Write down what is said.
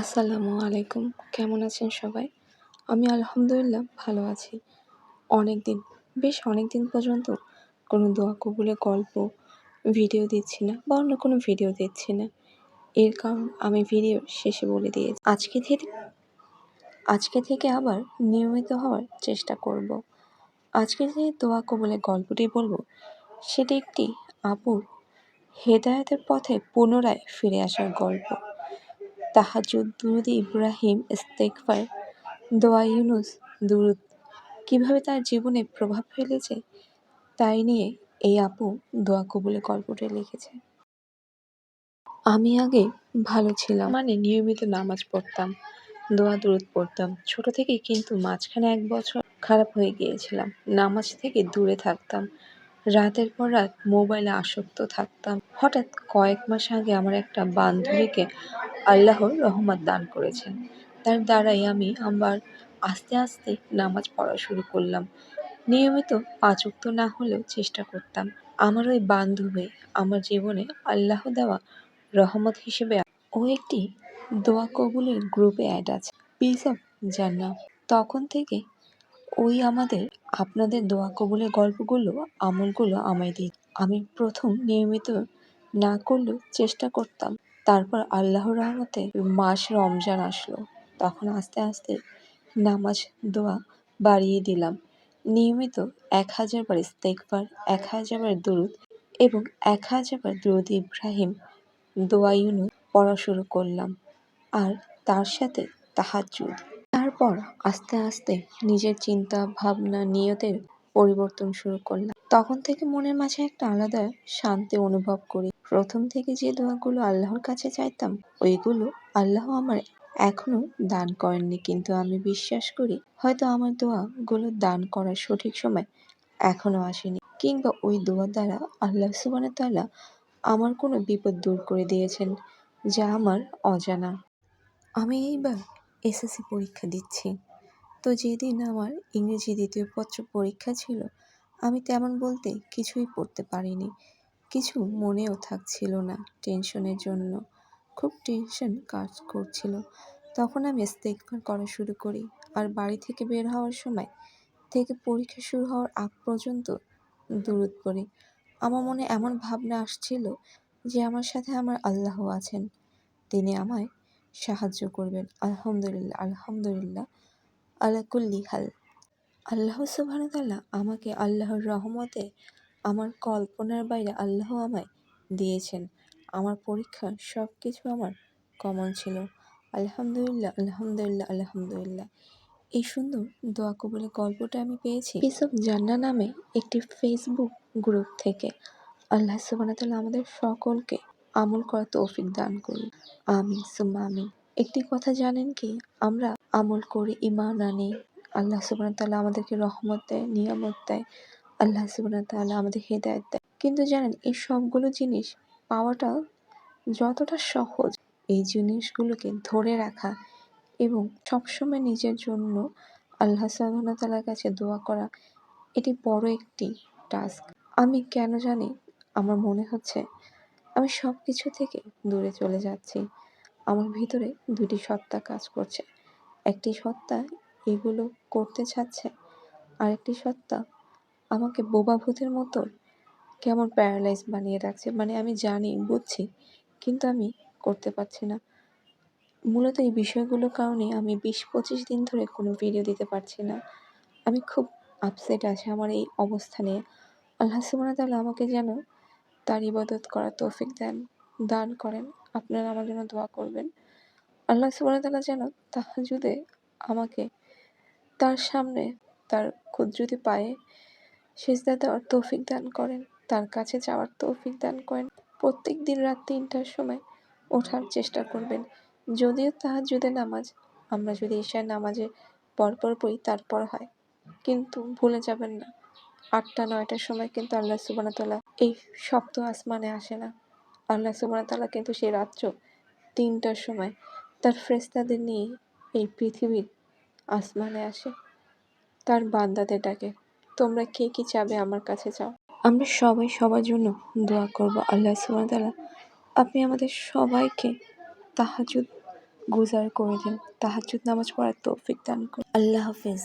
আসসালামু আলাইকুম। কেমন আছেন সবাই? আমি আলহামদুলিল্লাহ ভালো আছি। অনেক দিন বেশ অনেক দিন পর্যন্ত কোনো দোয়া কবুলের গল্প, ভিডিও দিচ্ছি না বা অন্য কোনো ভিডিও দিচ্ছি না। এর কারণ আমি ভিডিও শেষে বলে দিয়েছি। আজকে থেকে আজকে থেকে আবার নিয়মিত হওয়ার চেষ্টা করব। আজকে যে দোয়া কবুলের গল্পটি বলব, সেটি একটি আপুর হেদায়তের পথে পুনরায় ফিরে আসার গল্প। তাহাজুদ দুরুদ ইব্রাহিম ইস্তেকফার দোয়া ইউনুস, দুরুদ। কীভাবে তার জীবনে প্রভাব ফেলেছে, তাই নিয়ে এই আপু দোয়া কবুলে গল্পটা লিখেছে। আমি আগে ভালো ছিলাম। মানে নিয়মিত নামাজ পড়তাম, দোয়া দুরুদ পড়তাম। ছোট থেকেই কিন্তু মাঝখানে এক বছর খারাপ হয়ে গিয়েছিলাম। নামাজ থেকে দূরে থাকতাম। রাতের পর রাত মোবাইলে আসক্ত থাকতাম। হঠাৎ কয়েক মাস আগে আমার একটা বান্ধবীকে আল্লাহর রহমত দান করেছেন। তার দ্বারাই আমি আমার আস্তে আস্তে নামাজ পড়া শুরু করলাম। নিয়মিত পাঁচ উক্ত না হলেও চেষ্টা করতাম। আমার ওই বান্ধবী আমার জীবনে আল্লাহ দেওয়া রহমত হিসেবে ও একটি দোয়া কবুলের গ্রুপে অ্যাড আছে। পিস অফ জান্না তখন থেকে ওই আমাদের, আপনাদের দোয়া কবুলের গল্পগুলো, আমলগুলো আমায় দিই আমি প্রথম নিয়মিত না করলেও চেষ্টা করতাম। তারপর আল্লাহর রহমতে মাস রমজান আসলো। তখন আস্তে আস্তে নামাজ, দোয়া বাড়িয়ে দিলাম। নিয়মিত এক হাজার বার ইস্তেকবার এক হাজার বার দরুদ এবং এক হাজার বার দরুদ ইব্রাহিম দোয়া পড়া শুরু করলাম। আর তার সাথে তাহাজ্জুদ। তারপর আস্তে আস্তে নিজের চিন্তা, ভাবনা, নিয়তের পরিবর্তন শুরু করলাম। তখন থেকে মনের মাঝে একটা আলাদা শান্তি অনুভব করি। প্রথম থেকে যে দোয়াগুলো আল্লাহর কাছে চাইতাম, ওইগুলো আল্লাহ আমার এখনও দান করেননি। কিন্তু আমি বিশ্বাস করি, হয়তো আমার দোয়াগুলো দান করার সঠিক সময় এখনও আসেনি। কিংবা ওই দোয়া দ্বারা আল্লাহ সুবানা তাল্লাহ আমার কোনো বিপদ দূর করে দিয়েছেন, যা আমার অজানা। আমি এইবার এসএসসি পরীক্ষা দিচ্ছি। তো যেদিন আমার ইংরেজি দ্বিতীয় পত্র পরীক্ষা ছিল, আমি তেমন বলতে কিছুই পড়তে পারিনি। কিছু মনেও থাকছিল না টেনশনের জন্য। খুব টেনশন কাজ করছিল। তখন আমি ইস্তেগফার করা শুরু করি আর বাড়ি থেকে বের হওয়ার সময় থেকে পরীক্ষা শুরু হওয়ার আগ পর্যন্ত দূরত পড়ি। আমার মনে এমন ভাবনা আসছিল যে আমার সাথে আমার আল্লাহ আছেন। তিনি আমায় সাহায্য করবেন। আলহামদুলিল্লাহ আলহামদুলিল্লাহ। আলাকুল্লি হাল। আল্লাহ সুবাহতাল্লাহ আমাকে আল্লাহর রহমতে আমার কল্পনার বাইরে আল্লাহ আমায় দিয়েছেন। আমার পরীক্ষা সব কিছু আমার কমন ছিল। আলহামদুলিল্লাহ আলহামদুলিল্লাহ আলহামদুলিল্লাহ। এই সুন্দর দোয়া কবুলের গল্পটা আমি পেয়েছি এসব জান্না নামে একটি ফেসবুক গ্রুপ থেকে। আল্লাহ সুবাহতাল্লাহ আমাদের সকলকে আমল করা তৌফিক দান করুন। আমি সুম্মা আমি একটি কথা জানেন কি? আমরা আমল করে ইমান আনি। আল্লাহ সুবাহ তাল্লাহ আমাদেরকে রহমত দেয়, নিয়ামত দেয়। আল্লাহ সুবাহ আমাদের হেদায়ত দেয়। কিন্তু জানেন, এই সবগুলো জিনিস পাওয়াটা যতটা সহজ, এই জিনিসগুলোকে ধরে রাখা এবং সবসময় নিজের জন্য আল্লাহ তালার কাছে দোয়া করা, এটি বড় একটি টাস্ক। আমি কেন জানি, আমার মনে হচ্ছে, আমি সব কিছু থেকে দূরে চলে যাচ্ছি। আমার ভিতরে দুটি সত্তা কাজ করছে। একটি সত্তা এগুলো করতে চাচ্ছে, আরেকটি সত্তা আমাকে বোবা ভূতের মতো কেমন প্যারালাইজ বানিয়ে রাখছে? মানে আমি জানি, বুঝছি, কিন্তু আমি করতে পারছি না। মূলত এই বিষয়গুলোর কারণে আমি বিশ পঁচিশ দিন ধরে কোনো ভিডিও দিতে পারছি না। আমি খুব আপসেট আছে আমার এই অবস্থা নিয়ে। আল্লাহ সুবাহ তাআলা আমাকে যেন তার ইবাদত করার তৌফিক দেন, দান করেন। আপনারা আমার জন্য দোয়া করবেন। আল্লাহ সুবাহ তাআলা যেন তাহাজুদে আমাকে তার সামনে, তার ক্ষুদ্রতি পায়ে সেজদা দেওয়ার তৌফিক দান করেন। তার কাছে যাওয়ার তৌফিক দান করেন। প্রত্যেক দিন রাত তিনটার সময় ওঠার চেষ্টা করবেন। যদিও তাহাজুদে নামাজ, আমরা যদি ঈশার নামাজে পরপর পড়ি, তারপর হয়। কিন্তু ভুলে যাবেন না, আটটা, নয়টার সময় কিন্তু আল্লাহ সুবানতাল্লাহ এই সপ্ত আসমানে আসে না। আল্লাহ সুবানতাল্লাহ কিন্তু সেই রাত্র তিনটার সময় তার ফ্রেস্তাদের নিয়ে এই পৃথিবীর আসমানে আসে। তার বান্দাদের ডাকে তোমরা কে কি চাবে আমার কাছে চাও? আমরা সবাই সবার জন্য দোয়া করব আল্লাহ সুবাহতাল্লাহ আপনি আমাদের সবাইকে তাহাজুদ গুজার করে দিন তাহাজুদ নামাজ পড়ার তৌফিক দান করুন। আল্লাহ হাফেজ।